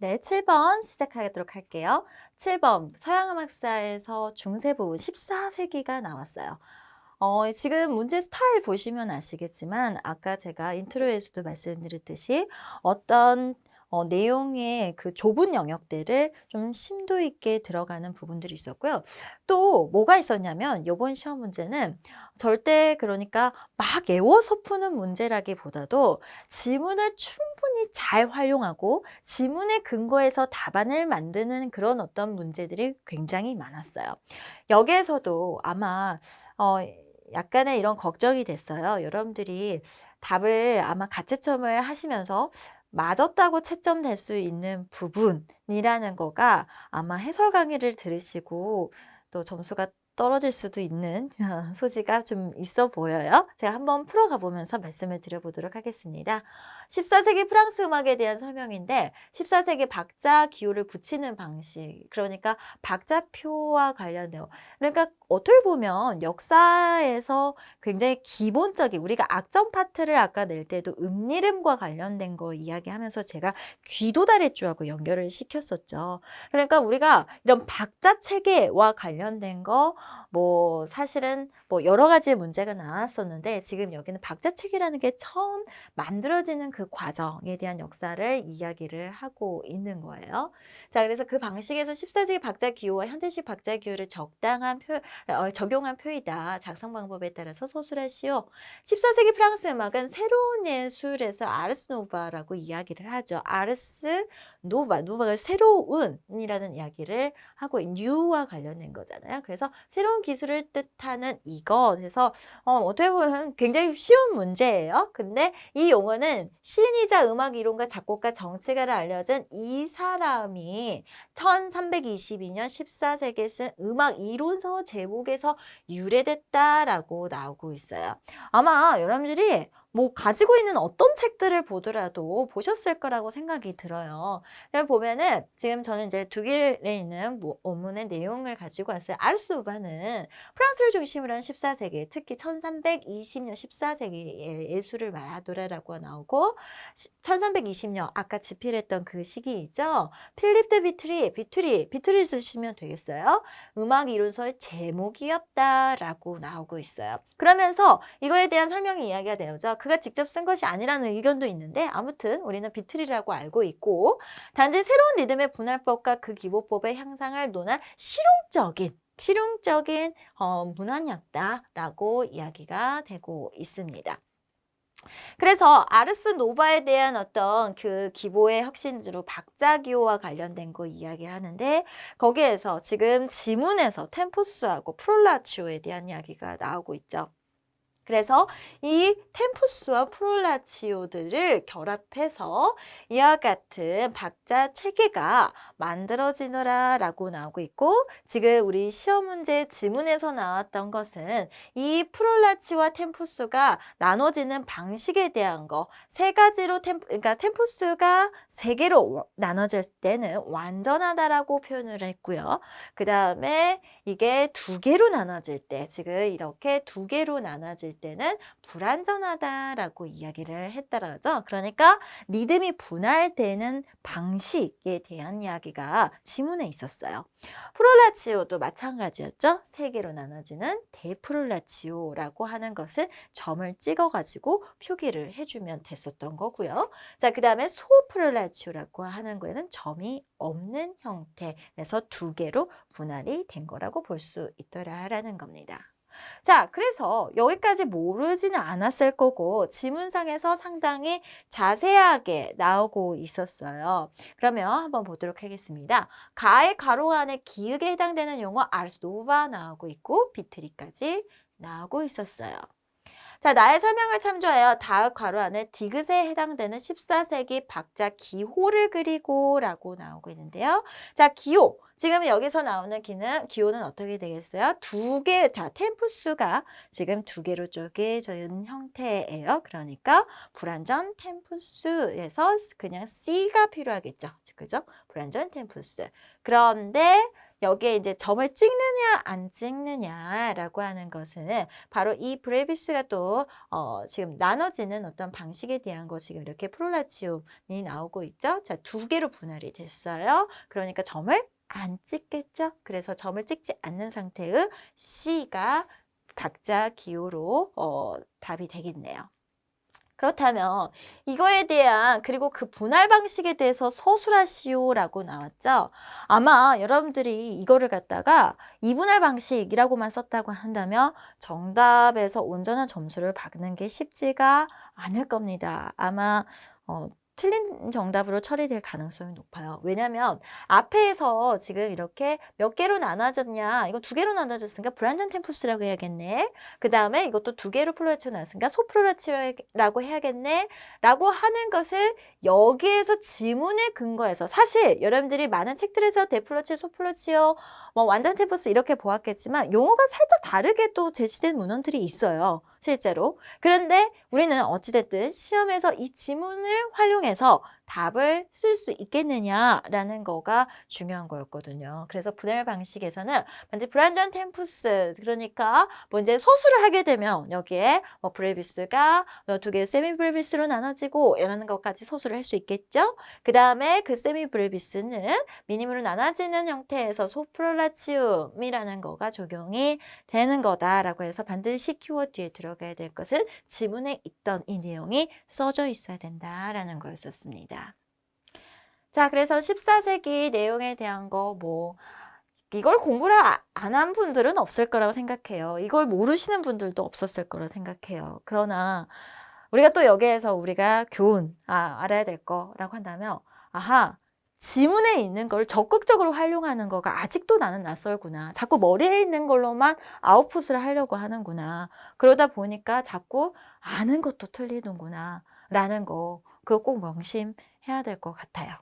네, 7번 시작하도록 할게요. 7번 서양음악사에서 중세 부분 14세기가 나왔어요. 어, 지금 문제 스타일 보시면 아시겠지만 아까 제가 인트로에서도 말씀드렸듯이 어떤 어, 내용의 그 좁은 영역들을 좀 심도 있게 들어가는 부분들이 있었고요. 또 뭐가 있었냐면 이번 시험 문제는 절대 그러니까 막 외워서 푸는 문제라기보다도 지문을 충분히 잘 활용하고 지문의 근거에서 답안을 만드는 그런 어떤 문제들이 굉장히 많았어요. 여기에서도 아마 어, 약간의 이런 걱정이 됐어요. 여러분들이 답을 아마 가채점을 하시면서 맞았다고 채점될 수 있는 부분이라는 거가 아마 해설 강의를 들으시고 또 점수가 떨어질 수도 있는 소지가 좀 있어 보여요. 제가 한번 풀어가 보면서 말씀을 드려보도록 하겠습니다. 14세기 프랑스 음악에 대한 설명인데 14세기 박자 기호를 붙이는 방식 그러니까 박자표와 관련되어 그러니까 어떻게 보면 역사에서 굉장히 기본적인 우리가 악전 파트를 아까 낼 때도 음리름과 관련된 거 이야기하면서 제가 귀도다래주하고 연결을 시켰었죠. 그러니까 우리가 이런 박자 체계와 관련된 거 뭐 사실은 뭐 여러 가지 문제가 나왔었는데 지금 여기는 박자 체계라는 게 처음 만들어지는 그 과정에 대한 역사를 이야기를 하고 있는 거예요. 자, 그래서 그 방식에서 14세기 박자 기호와 현대식 박자 기호를 적당한 표, 어, 적용한 표이다. 작성 방법에 따라서 서술하시오. 14세기 프랑스 음악은 새로운 예술에서 아르스 노바라고 이야기를 하죠. 아르스 노바, 노바가 새로운이라는 이야기를 하고 뉴와 관련된 거잖아요. 그래서 새로운 기술을 뜻하는 이것. 그래서 어, 어떻게 보면 굉장히 쉬운 문제예요. 근데 이 용어는 시인이자 음악 이론가 작곡가 정치가를 알려진 이 사람이 1322년 14세기에 쓴 음악 이론서 제목에서 유래됐다라고 나오고 있어요. 아마 여러분들이 뭐 가지고 있는 어떤 책들을 보더라도 보셨을 거라고 생각이 들어요. 여기 보면은 지금 저는 이제 독일에 있는 뭐 원문의 내용을 가지고 왔어요. 아르스우바는 프랑스를 중심으로 한 14세기, 특히 1320년 14세기의 예술을 말하더라라고 나오고 1320년 아까 지필했던 그 시기 있죠. 필립 드 비트리, 비트리, 비트리 쓰시면 되겠어요. 음악 이론서의 제목이었다라고 나오고 있어요. 그러면서 이거에 대한 설명이 이야기가 되죠. 그가 직접 쓴 것이 아니라는 의견도 있는데 아무튼 우리는 비틀이라고 알고 있고 단지 새로운 리듬의 분할법과 그 기보법의 향상을 논한 실용적인 실용적인 어, 문안이었다라고 이야기가 되고 있습니다. 그래서 아르스 노바에 대한 어떤 그 기보의 혁신주로 박자기호와 관련된 거 이야기하는데 거기에서 지금 지문에서 템포스하고 프롤라치오에 대한 이야기가 나오고 있죠. 그래서 이 템푸스와 프롤라치오들을 결합해서 이와 같은 박자 체계가 만들어지느라 라고 나오고 있고 지금 우리 시험 문제 지문에서 나왔던 것은 이 프롤라치오와 템푸스가 나눠지는 방식에 대한 거 세 가지로 템 그러니까 템푸스가 세 개로 나눠질 때는 완전하다라고 표현을 했고요. 그 다음에 이게 두 개로 나눠질 때 지금 이렇게 두 개로 나눠질 때는 불완전하다라고 이야기를 했다라죠. 그러니까 리듬이 분할되는 방식에 대한 이야기가 지문에 있었어요. 프롤라치오도 마찬가지였죠. 세 개로 나눠지는 대프롤라치오라고 하는 것을 점을 찍어가지고 표기를 해주면 됐었던 거고요. 자, 그 다음에 소프롤라치오라고 하는 거에는 점이 없는 형태에서 두 개로 분할이 된 거라고 볼 수 있더라라는 겁니다. 자, 그래서 여기까지 모르지는 않았을 거고 지문상에서 상당히 자세하게 나오고 있었어요. 그러면 한번 보도록 하겠습니다. 가의 가로 안에 기역에 해당되는 용어 아르스노바 나오고 있고 비트리까지 나오고 있었어요. 자, 나의 설명을 참조하여 다음 괄호 안에 디귿에 해당되는 14세기 박자 기호를 그리고 라고 나오고 있는데요. 자, 기호. 지금 여기서 나오는 기는, 기호는 어떻게 되겠어요? 두 개, 자, 템프수가 지금 두 개로 쪼개진 형태예요. 그러니까 불완전 템프수에서 그냥 C가 필요하겠죠. 그죠? 불완전 템프수. 그런데 여기에 이제 점을 찍느냐 안 찍느냐라고 하는 것은 바로 이 브레비스가 또 어, 지금 나눠지는 어떤 방식에 대한 거 지금 이렇게 프롤라치움이 나오고 있죠. 자, 두 개로 분할이 됐어요. 그러니까 점을 안 찍겠죠. 그래서 점을 찍지 않는 상태의 C가 각자 기호로 어, 답이 되겠네요. 그렇다면 이거에 대한 그리고 그 분할 방식에 대해서 서술하시오라고 나왔죠. 아마 여러분들이 이거를 갖다가 이분할 방식이라고만 썼다고 한다면 정답에서 온전한 점수를 받는 게 쉽지가 않을 겁니다. 아마 어, 틀린 정답으로 처리될 가능성이 높아요. 왜냐하면 앞에서 지금 이렇게 몇 개로 나눠졌냐? 이거 두 개로 나눠졌으니까 브란전 템푸스라고 해야겠네. 그 다음에 이것도 두 개로 플로라치오 나왔으니까 소플로라치오라고 해야겠네. 라고 하는 것을 여기에서 지문의 근거에서 사실 여러분들이 많은 책들에서 데플로치오, 소플로치오, 뭐 완전 템푸스 이렇게 보았겠지만 용어가 살짝 다르게 또 제시된 문헌들이 있어요. 실제로. 그런데 우리는 어찌됐든 시험에서 이 지문을 활용해서 답을 쓸 수 있겠느냐라는 거가 중요한 거였거든요. 그래서 분할 방식에서는 반드 불완전 템푸스 그러니까 뭐 이제 소수를 하게 되면 여기에 뭐 브레비스가 두 개의 세미 브레비스로 나눠지고 이라는 것까지 소수를 할수 있겠죠. 그 다음에 그 세미 브레비스는 미니으로 나눠지는 형태에서 소프로라치움이라는 거가 적용이 되는 거다라고 해서 반드시 키워드 뒤에 들어가야 될 것은 지문에 있던 이 내용이 써져 있어야 된다라는 거였었습니다. 자, 그래서 14세기 내용에 대한 거 뭐 이걸 공부를 안 한 분들은 없을 거라고 생각해요. 이걸 모르시는 분들도 없었을 거라고 생각해요. 그러나 우리가 또 여기에서 우리가 교훈 아, 알아야 될 거라고 한다면 아하 지문에 있는 걸 적극적으로 활용하는 거가 아직도 나는 낯설구나. 자꾸 머리에 있는 걸로만 아웃풋을 하려고 하는구나. 그러다 보니까 자꾸 아는 것도 틀리는구나. 라는 거, 그거 꼭 명심해야 될 것 같아요.